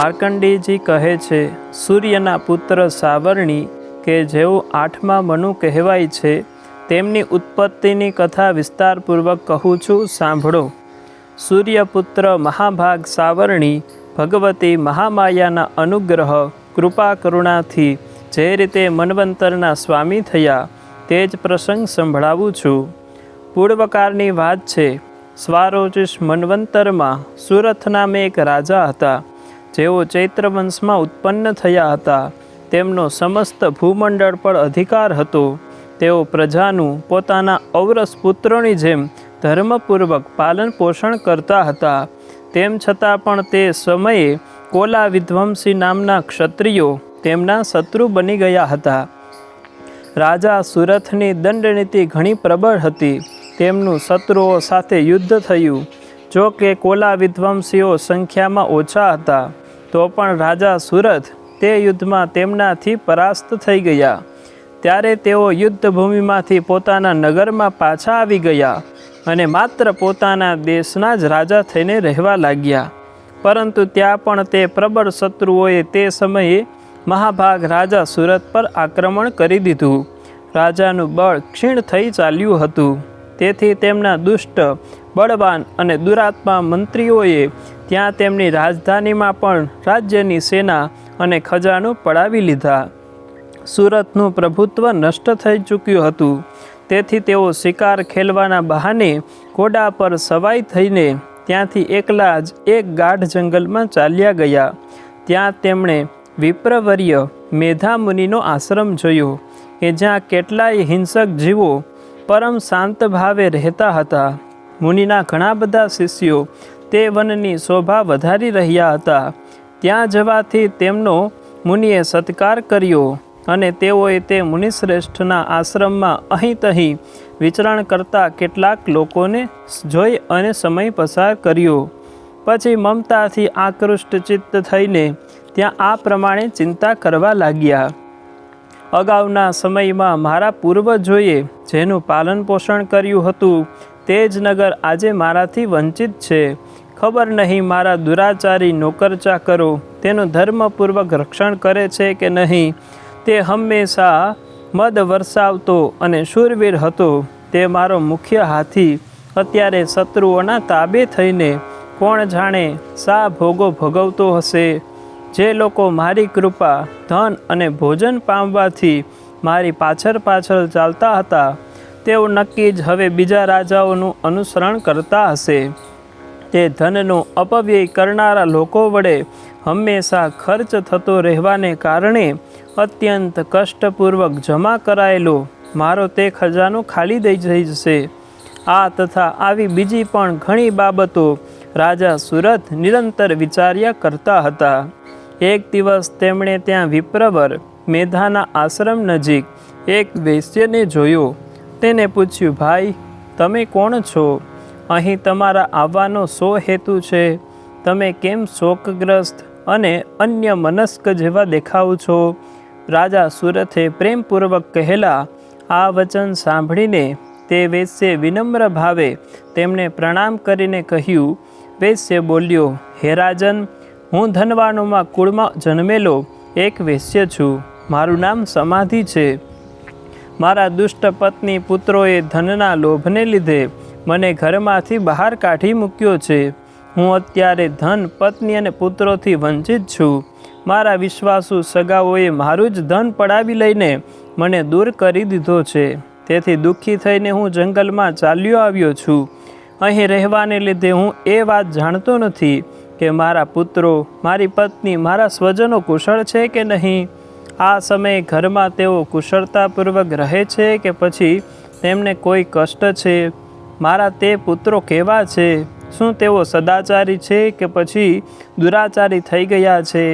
માર્કંડેયજી કહે છે, સૂર્યના પુત્ર સાવરણી, કે જેઓ આઠમા મનુ કહેવાય છે, તેમની ઉત્પત્તિની કથા વિસ્તારપૂર્વક કહું છું, સાંભળો. સૂર્યપુત્ર મહાભાગ સાવરણી, ભગવતી મહામાયાના અનુગ્રહ, કૃપા કરુણાથી જે રીતે મન્વંતરના સ્વામી થયા, તે જ પ્રસંગ સંભળાવું છું. પૂર્વકારની વાત છે, સ્વારોચિષ મન્વંતરમાં સુરથ નામે એક રાજા હતા. જેઓ ચૈત્ર વંશમાં ઉત્પન્ન થયા હતા, તેમનો સમસ્ત ભૂમંડળ પર અધિકાર હતો. તેઓ પ્રજાનું પોતાના ઔરસ પુત્રોની જેમ ધર્મપૂર્વક પાલન પોષણ કરતા હતા. તેમ છતાં પણ તે સમયે કોલા વિધ્વંસી નામના ક્ષત્રિયો તેમના શત્રુ બની ગયા હતા. રાજા સુરથની દંડનીતિ ઘણી પ્રબળ હતી. તેમનું શત્રુઓ સાથે યુદ્ધ થયું. જો કે કોલા વિધ્વંસીઓ સંખ્યામાં ઓછા હતા. તો પણ રાજા સુરથ તે યુદ્ધમાં તેમનાથી પરાસ્ત થઈ ગયા. ત્યારે તેઓ યુદ્ધભૂમિમાંથી પોતાના નગરમાં પાછા આવી ગયા અને માત્ર પોતાના દેશના જ રાજા થઈને રહેવા લાગ્યા. પરંતુ ત્યાં પણ તે પ્રબળ શત્રુઓએ તે સમયે મહાભાગ રાજા સુરત પર આક્રમણ કરી દીધું. રાજાનું બળ ક્ષીણ થઈ ચાલ્યું હતું. તેથી તેમના દુષ્ટ, બળવાન અને દુરાત્મા મંત્રીઓએ ત્યાં તેમની રાજધાનીમાં પણ રાજ્યની સેના અને ખજાનું પડાવી લીધા. સુરતનું પ્રભુત્વ નષ્ટ થઈ ચૂક્યું હતું. તેથી તેઓ શિકાર ખેલવાના બહાને ઘોડા પર સવાઈ થઈને ત્યાંથી એકલા જ એક ગાઢ જંગલમાં ચાલ્યા ગયા. ત્યાં તેમણે વિપ્રવર્ય મેધામુનિનો આશ્રમ જોયો, કે જ્યાં કેટલાય હિંસક જીવો પરમ શાંત ભાવે રહેતા હતા. મુનિના ઘણા બધા શિષ્યો તે વનની શોભા વધારી રહ્યા હતા. ત્યાં જવાથી તેમનો મુનિએ સત્કાર કર્યો અને તેઓએ તે મુનિશ્રેષ્ઠના આશ્રમમાં અહીં તહીં વિચરણ કરતા કેટલાક લોકોને જોઈ અને સમય પસાર કર્યો. પછી મમતાથી આકૃષ્ટ ચિત્ત થઈને ત્યાં આ પ્રમાણે ચિંતા કરવા લાગ્યા. અગાઉના સમયમાં મારા પૂર્વજોએ જેનું પાલન પોષણ કર્યું હતું તે જ નગર આજે મારાથી વંચિત છે. ખબર નહીં, મારા દુરાચારી નોકર ચાકરો તેનું ધર્મપૂર્વક રક્ષણ કરે છે કે નહીં? તે હંમેશા મદ વરસાવતો અને શૂરવીર હતો. તે મારો મુખ્ય હાથી. અત્યારે શત્રુઓના તાબે થઈને કોણ જાણે સા ભોગો ભોગવતો હશે. જે લોકો મારી કૃપા, ધન અને ભોજન પામવાથી મારી પાછળ પાછળ ચાલતા હતા, તેઓ નક્કી જ હવે બીજા રાજાઓનું અનુસરણ કરતા હશે. તે ધનનો અપવ્યય કરનારા લોકો વડે હંમેશા ખર્ચ થતો રહેવાને કારણે અત્યંત કષ્ટપૂર્વક જમા કરાયેલો મારો તે ખજાનો ખાલી દઈ જઈ જશે. આ તથા આવી બીજી પણ ઘણી બાબતો રાજા સુરત નિરંતર વિચાર્યા કરતા હતા. એક દિવસ તેમણે ત્યાં વિપ્રવર મેધાના આશ્રમ નજીક એક વૈશ્યને જોયો. તેને પૂછ્યું, ભાઈ, તમે કોણ છો? અહીં તમારા આવવાનો શો હેતુ છે. તમે કેમ શોકગ્રસ્ત અને અન્ય મનસ્ક જેવા દેખાવ છો? રાજા સુરથે પ્રેમપૂર્વક કહેલા, આ વચન સાંભળીને તે વેશ્ય વિનમ્ર ભાવે તેમને પ્રણામ કરીને કહ્યું. વૈશ્ય બોલ્યો, હે રાજન, હું ધનવાનોમાં કુળમાં જન્મેલો એક વૈશ્ય છું. મારું નામ સમાધિ છે. મારા દુષ્ટ પત્ની પુત્રોએ ધનના લોભને લીધે મને ઘરમાંથી બહાર કાઢી મૂક્યો છે. હું અત્યારે ધન, પત્ની અને પુત્રોથી વંચિત છું. મારા વિશ્વાસુ સગાઓએ મારું જ ધન પડાવી લઈને મને દૂર કરી દીધો છે. તેથી દુઃખી થઈને હું જંગલમાં ચાલ્યો આવ્યો છું. અહીં રહેવાને લીધે હું એ વાત જાણતો નથી કે મારા પુત્રો, મારી પત્ની, મારા સ્વજનો કુશળ છે કે નહીં? આ સમયે ઘરમાં તેઓ કુશળતાપૂર્વક રહે છે કે પછી તેમને કોઈ કષ્ટ છે? મારા તે પુત્રો કેવા છે? શું તેઓ સદાચારી છે કે પછી દુરાચારી થઈ ગયા છે?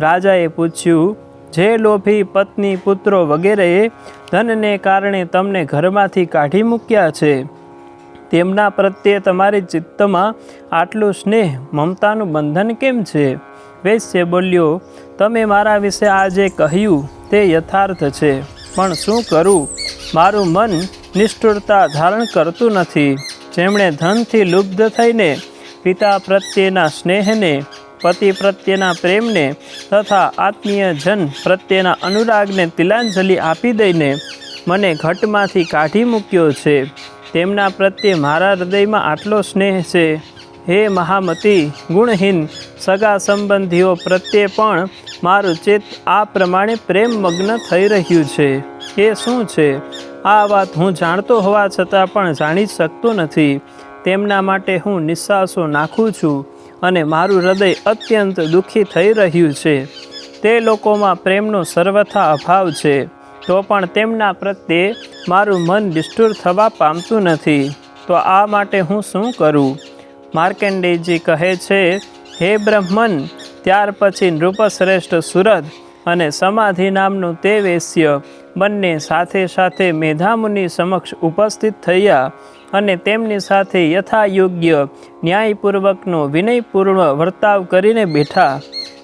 રાજાએ પૂછ્યું, જે લોભી પત્ની પુત્રો વગેરેએ ધનને કારણે તમને ઘરમાંથી કાઢી મૂક્યા છે, તેમના પ્રત્યે તમારી ચિત્તમાં આટલું સ્નેહ, મમતાનું બંધન કેમ છે? વૈશ્ય બોલ્યો, તમે મારા વિશે આ જે કહ્યું, તે યથાર્થ છે, પણ શું કરું? મારું મન નિષ્ઠુરતા ધારણ કરતું નથી. જેમણે ધનથી લુબ્ધ થઈને પિતા પ્રત્યેના સ્નેહને, પતિ પ્રત્યેના પ્રેમને તથા આત્મીય જન પ્રત્યેના અનુરાગને તિલાંજલિ આપી દઈને મને ઘટમાંથી કાઢી મૂક્યો છે. તેમના પ્રત્યે મારા હૃદયમાં આટલો સ્નેહ છે. હે મહામતી, ગુણહીન સગા સંબંધીઓ પ્રત્યે પણ મારું ચિત્ત આ પ્રમાણે પ્રેમમગ્ન થઈ રહ્યું છે. એ શું છે? આ વાત હું જાણતો હોવા છતાં પણ જાણી શકતો નથી. તેમના માટે હું નિશ્વાસો નાખું છું અને મારું હૃદય અત્યંત દુઃખી થઈ રહ્યું છે. તે લોકોમાં પ્રેમનો સર્વથા અભાવ છે. તો પણ તેમના પ્રત્યે મારું મન નિષ્ઠુર થવા પામતું નથી. તો આ માટે હું શું કરું? માર્કંડેયજી કહે છે, હે બ્રહ્મન, ત્યાર પછી નૃપશ્રેષ્ઠ સુરત અને સમાધિ નામનું તે વેશ્ય બંને સાથે સાથે મેધામુનિ સમક્ષ ઉપસ્થિત થયા અને તેમની સાથે યથાયોગ્ય ન્યાયપૂર્વકનો વિનયપૂર્ણ વર્તાવ કરીને બેઠા.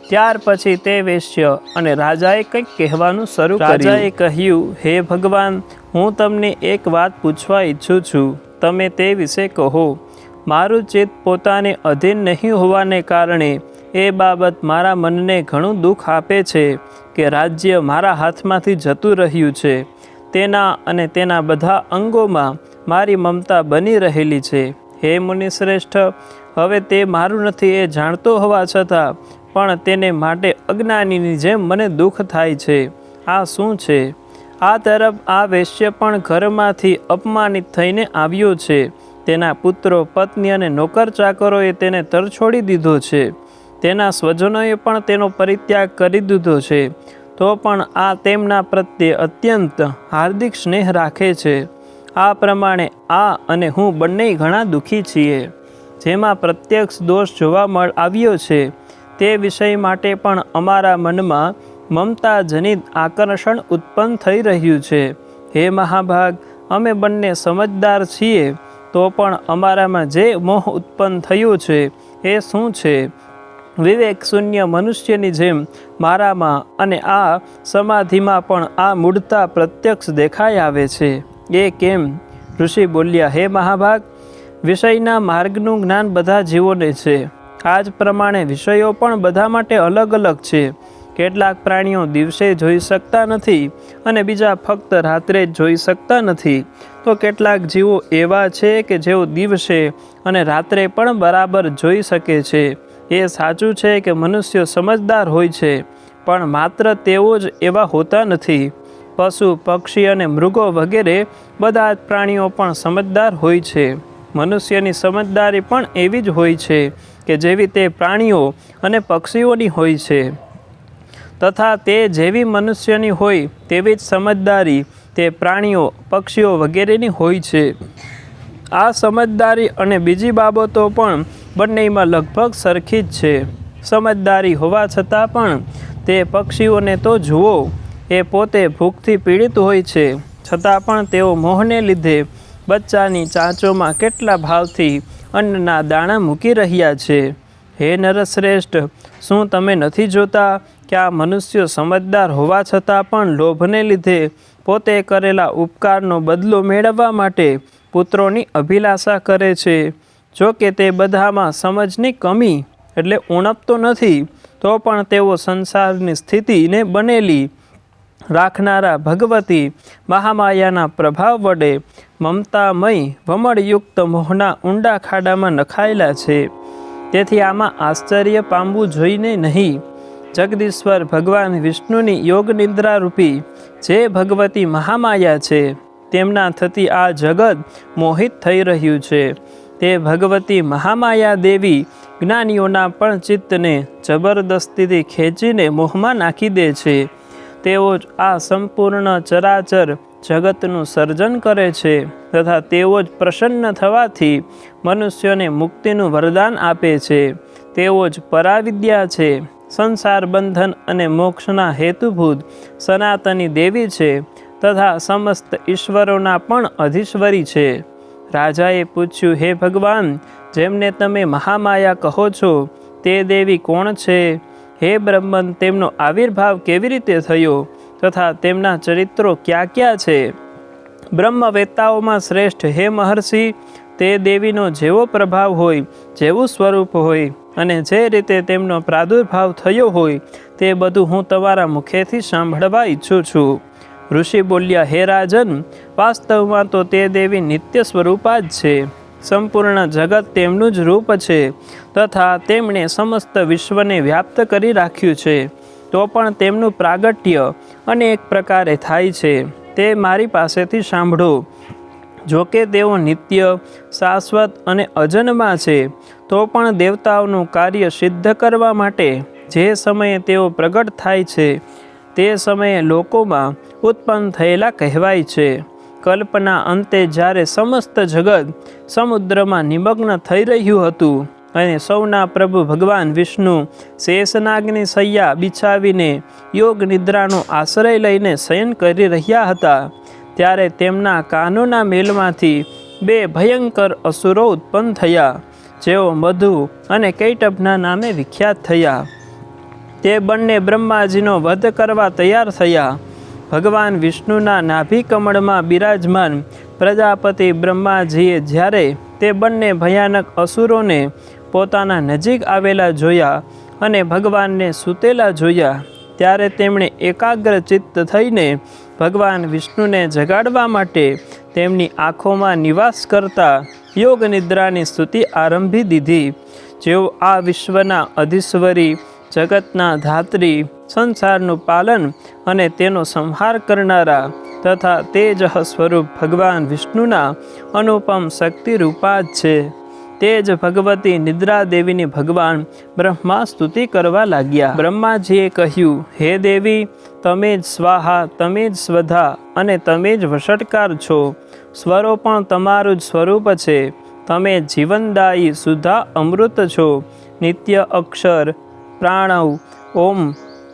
ત્યાર પછી તે વેશ્ય અને રાજાએ કંઈક કહેવાનું શરૂ રાજાએ કહ્યું, હે ભગવાન, હું તમને એક વાત પૂછવા ઈચ્છું છું. તમે તે વિશે કહો. મારું ચિત્ત પોતાને અધીન નહીં હોવાને કારણે એ બાબત મારા મનને ઘણું દુઃખ આપે છે. કે રાજ્ય મારા હાથમાંથી જતું રહ્યું છે. તેના અને તેના બધા અંગોમાં મારી મમતા બની રહેલી છે. હે મુનિશ્રેષ્ઠ, હવે તે મારું નથી એ જાણતો હોવા છતાં, પણ તેને માટે અજ્ઞાનીની જેમ મને દુઃખ થાય છે. આ શું છે? આ તરફ આ વેશ્ય પણ ઘરમાંથી અપમાનિત થઈને આવ્યો છે. તેના પુત્રો, પત્ની અને નોકર ચાકરોએ તેને તરછોડી દીધો છે. તેના સ્વજનોએ પણ તેનો પરિત્યાગ કરી દીધો છે. તો પણ આ તેમના પ્રત્યે અત્યંત હાર્દિક સ્નેહ રાખે છે. આ પ્રમાણે આ અને હું બંને ઘણા દુઃખી છીએ. જેમાં પ્રત્યક્ષ દોષ જોવા મળ, આવ્યો છે. તે વિષય માટે પણ અમારા મનમાં મમતા જનિત આકર્ષણ ઉત્પન્ન થઈ રહ્યું છે. હે મહાભાગ, અમે બંને સમજદાર છીએ. તો પણ અમારામાં જે મોહ ઉત્પન્ન થયું છે, એ શું છે? વિવેક શૂન્ય મનુષ્યની જેમ મારામાં અને આ સમાધિમાં પણ આ મૂળતા પ્રત્યક્ષ દેખાઈ આવે છે. એ કેમ? ઋષિ બોલ્યા, હે મહાભાગ, વિષયના માર્ગનું જ્ઞાન બધા જીવોને છે. આ જ પ્રમાણે વિષયો પણ બધા માટે અલગ અલગ છે. કેટલાક પ્રાણીઓ દિવસે જોઈ શકતા નથી અને બીજા ફક્ત રાત્રે જ જોઈ શકતા નથી. તો કેટલાક જીવો એવા છે કે જેઓ દિવસે અને રાત્રે પણ બરાબર જોઈ શકે છે. એ સાચું છે કે મનુષ્યો સમજદાર હોય છે, પણ માત્ર તેઓ જ એવા હોતા નથી. પશુ, પક્ષી અને મૃગો વગેરે બધા જ પ્રાણીઓ પણ સમજદાર હોય છે. મનુષ્યની સમજદારી પણ એવી જ હોય છે કે જેવી તે પ્રાણીઓ અને પક્ષીઓની હોય છે. તથા તે જેવી મનુષ્યની હોય તેવી જ સમજદારી તે પ્રાણીઓ, પક્ષીઓ વગેરેની હોય છે. આ સમજદારી અને બીજી બાબતો પણ બંનેમાં લગભગ સરખી જ છે. સમજદારી હોવા છતાં પણ તે પક્ષીઓને તો જુઓ, એ પોતે ભૂખથી પીડિત હોય છે. છતાં પણ તેઓ મોહને લીધે બચ્ચાની ચાંચોમાં કેટલા ભાવથી અન્નના દાણા મૂકી રહ્યા છે. હે નરશ્રેષ્ઠ, શું તમે નથી જોતા કે આ મનુષ્યો સમજદાર હોવા છતાં પણ લોભને લીધે પોતે કરેલા ઉપકારનો બદલો મેળવવા માટે પુત્રોની અભિલાષા કરે છે? જો કે તે બધામાં સમજની કમી એટલે ઉણપ તો નથી, તો પણ તેઓ સંસારની સ્થિતિને બનેલી રાખનારા ભગવતી મહામાયાના પ્રભાવ વડે મમતામય વમળયુક્ત મોહના ઊંડા ખાડામાં નખાયેલા છે. તેથી આમાં આશ્ચર્ય પામવું જોઈને નહીં. જગદીશ્વર ભગવાન વિષ્ણુની યોગ નિદ્રારૂપી જે ભગવતી મહામાયા છે, તેમના થતી આ જગત મોહિત થઈ રહ્યું છે. તે ભગવતી મહામાયા દેવી જ્ઞાનીઓના પણ ચિત્તને જબરદસ્તીથી ખેંચીને મોહમાં નાખી દે છે. તેઓ જ આ સંપૂર્ણ ચરાચર જગતનું સર્જન કરે છે તથા તેઓ જ પ્રસન્ન થવાથી મનુષ્યને મુક્તિનું વરદાન આપે છે. તેઓ જ પરાવિદ્યા છે, સંસાર બંધન અને મોક્ષના હેતુભૂત સનાતની દેવી છે તથા સમસ્ત ઈશ્વરોના પણ અધીશ્વરી છે. રાજાએ પૂછ્યું, હે ભગવાન, જેમને તમે મહામાયા કહો છો, તે દેવી કોણ છે? હે બ્રહ્મન, તેમનો આવિર્ભાવ કેવી રીતે થયો? તથા તેમના ચરિત્રો ક્યાં ક્યાં છે? બ્રહ્મવેતાઓમાં શ્રેષ્ઠ હે મહર્ષિ, તે દેવીનો જેવો પ્રભાવ હોય, જેવું સ્વરૂપ હોય, અને જે રીતે તેમનો પ્રાદુર્ભાવ થયો હોય, તે બધું હું તમારા મુખેથી સાંભળવા ઈચ્છું છું. ઋષિ બોલ્યા, હે રાજન, વાસ્તવમાં તો તે દેવી નિત્ય સ્વરૂપા જ છે. સંપૂર્ણ જગત તેમનું જ રૂપ છે તથા તેમણે સમસ્ત વિશ્વને વ્યાપ્ત કરી રાખ્યું છે. તો પણ તેમનું પ્રાગટ્ય અનેક પ્રકારે થાય છે. તે મારી પાસેથી સાંભળો. જોકે તેઓ નિત્ય, શાશ્વત અને અજન્મા છે, તો પણ દેવતાઓનું કાર્ય સિદ્ધ કરવા માટે જે સમયે તેઓ પ્રગટ થાય છે તે સમયે લોકોમાં ઉત્પન્ન થયેલા કહેવાય છે. કલ્પના અંતે જ્યારે સમસ્ત જગત સમુદ્રમાં નિમગ્ન થઈ રહ્યું હતું અને સૌના પ્રભુ ભગવાન વિષ્ણુ શેષનાગની સૈયા બિછાવીને યોગ નિદ્રાનો આશ્રય લઈને શયન કરી રહ્યા હતા, ત્યારે તેમના કાનોના મેલમાંથી બે ભયંકર અસુરો ઉત્પન્ન થયા, જેઓ મધુ અને કૈટભના નામે વિખ્યાત થયા. તે બંને બ્રહ્માજીનો વધ કરવા તૈયાર થયા. ભગવાન વિષ્ણુના નાભી કમળમાં બિરાજમાન પ્રજાપતિ બ્રહ્માજીએ જ્યારે તે બંને ભયાનક અસુરોને પોતાના નજીક આવેલા જોયા અને ભગવાનને સૂતેલા જોયા, ત્યારે તેમણે એકાગ્ર ચિત્ત થઈને ભગવાન વિષ્ણુને જગાડવા માટે તેમની આંખોમાં નિવાસ કરતા યોગ નિદ્રાની સ્તુતિ આરંભી દીધી. જેઓ આ વિશ્વના અધીશ્વરી જગતના ધાત્રી સંસારનું પાલન અને તેનો સંહાર કરનારા તથા તેજ સ્વરૂપ ભગવાન વિષ્ણુના અનુપમ શક્તિ રૂપા જ છે. તે જ ભગવતી નિદ્રા દેવીની ભગવાન બ્રહ્મા સ્તુતિ કરવા લાગ્યા. બ્રહ્માજીએ કહ્યું, હે દેવી, તમે જ સ્વાહા, તમે જ સ્વધા અને તમે જ વષટકાર છો. સ્વરો પણ તમારું જ સ્વરૂપ છે. તમે જીવનદાયી સુધા અમૃત છો. નિત્ય અક્ષર પ્રાણવ, ઓમ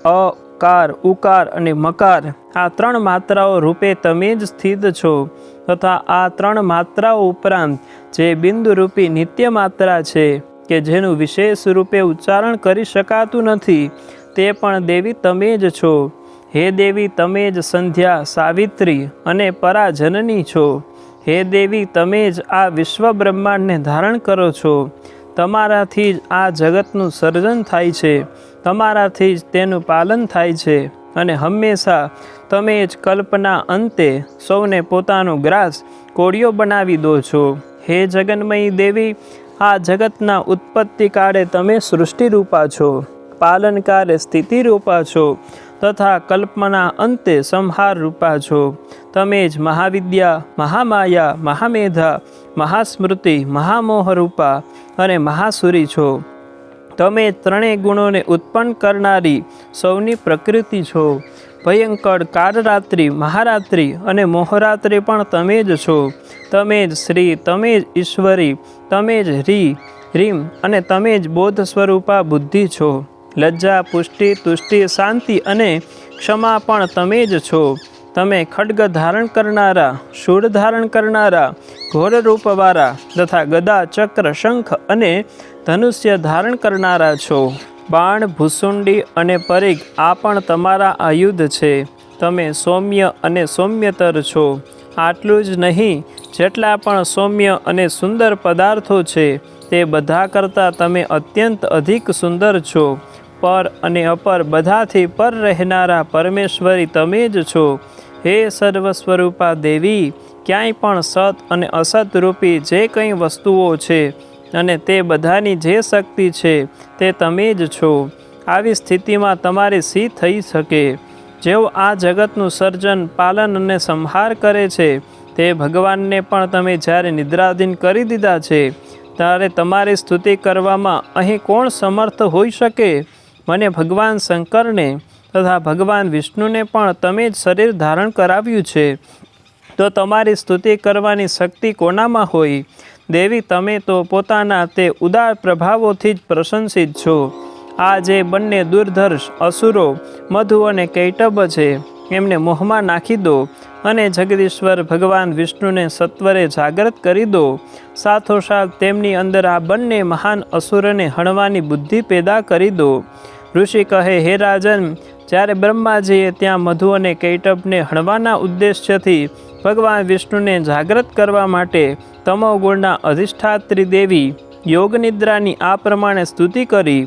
અકાર ઉકાર અને મકાર. આ ત્રણ માત્રાઓ રૂપે તમે જ સ્થિત છો તથા આ ત્રણ માત્રાઓ ઉપરાંત જે બિંદુરૂપી નિત્ય માત્રા છે કે જેનું વિશેષ રૂપે ઉચ્ચારણ કરી શકાતું નથી, તે પણ દેવી તમે જ છો. હે દેવી, તમે જ સંધ્યા, સાવિત્રી અને પરાજનની છો. હે દેવી, તમે જ આ વિશ્વ બ્રહ્માંડને ધારણ કરો છો. તમારાથી જ આ જગતનું સર્જન થાય છે. તમારાથી જ તેનું પાલન થાય છે. અને હંમેશા તમે જ કલ્પના અંતે સૌને પોતાનો ગ્રાસ કોળિયો બનાવી દો છો. હે જગન્મયી દેવી, આ જગતના ઉત્પત્તિ કાળે તમે સૃષ્ટિરૂપા છો પાલનકારે સ્થિતિરૂપા છો, તથા કલ્પના અંતે સંહાર રૂપા છો. તમે જ મહાવિદ્યા, મહામાયા, મહામેધા, મહાસ્મૃતિ, મહામોહરૂપા અને મહાસુરી છો. તમે ત્રણેય ગુણોને ઉત્પન્ન કરનારી સૌની પ્રકૃતિ છો. ભયંકર કાળરાત્રિ મહારાત્રિ અને મોહરાત્રિ પણ તમે જ છો. તમે જ શ્રી, તમે જ ઈશ્વરી, તમે જ રી, રીમ અને તમે જ બોધ સ્વરૂપા બુદ્ધિ છો. લજ્જા, પુષ્ટિ, તુષ્ટિ, શાંતિ અને ક્ષમા પણ તમે જ છો. તમે ખડગ ધારણ કરનારા, શૂળ ધારણ કરનારા, ઘોર રૂપવાળા તથા ગદા, ચક્ર, શંખ અને ધનુષ્ય ધારણ કરનારા છો. બાણ, ભૂસુંડી અને પરિઘ આ પણ તમારા આયુધ છે. તમે સૌમ્ય અને સૌમ્યતર છો. આટલું જ નહીં, જેટલા પણ સૌમ્ય અને સુંદર પદાર્થો છે, તે બધા કરતાં તમે અત્યંત અધિક સુંદર છો. પર અને અપર બધાથી પર રહેનારા પરમેશ્વરી તમે જ છો. હે સર્વ સ્વરૂપા દેવી, ક્યાંય પણ સત અને અસત રૂપી જે કંઈ વસ્તુઓ છે અને તે બધાની જે શક્તિ છે તે તમે જ છો. આવી સ્થિતિમાં તમારે સી થઈ શકે? જેઓ આ જગતનું સર્જન, પાલન અને સંહાર કરે છે, તે ભગવાનને પણ તમે જ્યારે નિદ્રાધીન કરી દીધા છે, ત્યારે તમારી સ્તુતિ કરવામાં અહીં કોણ સમર્થ હોઈ શકે? મને ભગવાન શંકરને તથા ભગવાન વિષ્ણુને પણ તમે જ શરીર ધારણ કરાવ્યું છે. તો તમારી સ્તુતિ કરવાની શક્તિ કોનામાં હોય? દેવી, તમે તો પોતાના તે ઉદાર પ્રભાવોથી જ પ્રશંસિત છો. આ જે બંને દુર્ધર્ષ, અસુરો, મધુ અને કૈટબ છે, એમને મોહમાં નાખી દો અને જગદીશ્વર ભગવાન વિષ્ણુને સત્વરે જાગૃત કરી દો. સાથોસાથ તેમની અંદર આ બંને મહાન અસુરોને હણવાની બુદ્ધિ પેદા કરી દો. ઋષિ કહે, હે રાજન, જ્યારે બ્રહ્માજીએ ત્યાં મધુ અને કૈટબને હણવાના ઉદ્દેશ્યથી ભગવાન વિષ્ણુને જાગૃત કરવા માટે તમોગુણના અધિષ્ઠાત્રી દેવી યોગનિદ્રાની આ પ્રમાણે સ્તુતિ કરી,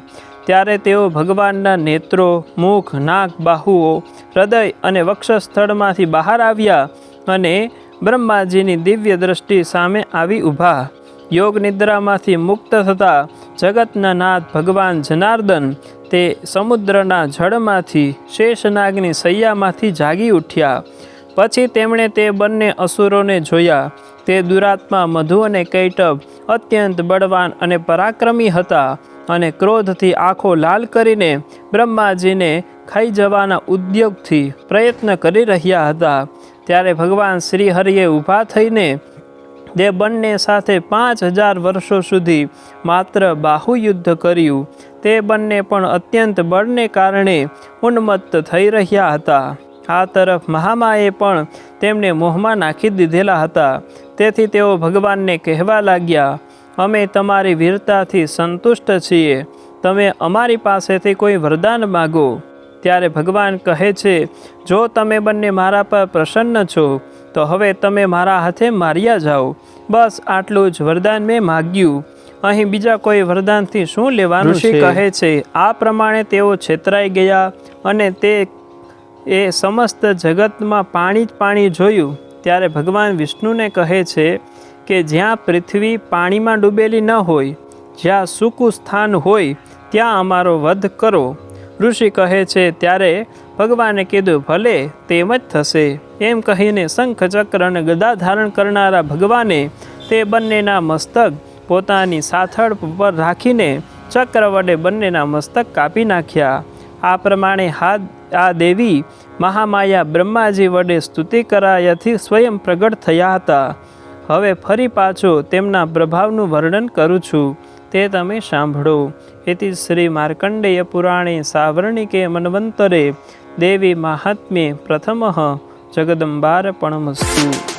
ત્યારે તેઓ ભગવાનના નેત્રો, મુખ, નાક, બાહુઓ, હૃદય અને વક્ષસ્થળમાંથી બહાર આવ્યા અને બ્રહ્માજીની દિવ્ય દ્રષ્ટિ સામે આવી ઊભા. યોગ નિદ્રામાંથી મુક્ત થતાં જગતના નાથ ભગવાન જનાર્દન તે સમુદ્રના જળમાંથી શેષનાગની સૈયામાંથી જાગી ઉઠ્યા. પછી તેમણે તે બંને અસુરોને જોયા. તે દુરાત્મા મધુ અને કૈટભ અત્યંત બળવાન અને પરાક્રમી હતા અને ક્રોધથી આંખો લાલ કરીને બ્રહ્માજીને ખાઈ જવાના ઉદ્યોગથી પ્રયત્ન કરી રહ્યા હતા. ત્યારે ભગવાન શ્રી હરિએ ઊભા થઈને તે બંને સાથે પાંચ હજાર વર્ષો સુધી માત્ર બાહુયુદ્ધ કર્યું. તે બંને પણ અત્યંત બળને કારણે ઉન્મત્ત થઈ રહ્યા હતા. આ તરફ મહામાએ પણ તેમને મોહમાં નાખી દીધેલા હતા. તેથી તેઓ ભગવાનને કહેવા લાગ્યા, અમે તમારી વીરતાથી સંતુષ્ટ છીએ. તમે અમારી પાસેથી કોઈ વરદાન માગો. ત્યારે ભગવાન કહે છે, જો તમે બંને મારા પર પ્રસન્ન છો, તો હવે તમે મારા હાથે માર્યા જાઓ. બસ આટલું જ વરદાન મેં માગ્યું. અહીં બીજા કોઈ વરદાનથી શું લેવાનું ઋષિ. કહે છે આ પ્રમાણે તેઓ છેતરાઈ ગયા અને તે એ સમસ્ત જગતમાં પાણી જ પાણી જોયું. ત્યારે ભગવાન વિષ્ણુને કહે છે કે જ્યાં પૃથ્વી પાણીમાં ડૂબેલી ન હોય જ્યાં સૂકું સ્થાન હોય ત્યાં અમારો વધ કરો. ઋષિ કહે છે ત્યારે ભગવાને કીધું ભલે તેમ જ થશે. એમ કહીને શંખ ચક્ર અને ગદા ધારણ કરનારા ભગવાને તે બંનેના મસ્તક પોતાની સાથળ પર રાખીને ચક્ર વડે બંનેના મસ્તક કાપી નાખ્યા. આ પ્રમાણે હાથ આ દેવી મહામાયા બ્રહ્માજી વડે સ્તુતિ કરાયાથી સ્વયં પ્રગટ થયા હતા. હવે ફરી પાછો તેમના પ્રભાવનું વર્ણન કરું છું. તે તમે સાંભળો. એથી શ્રી માર્કંડેય પુરાણે સાવર્ણિકે મન્વંતરે દેવી મહાત્મ્ય પ્રથમ જગદંબાર જગદંબાર્પણમસ્તુ.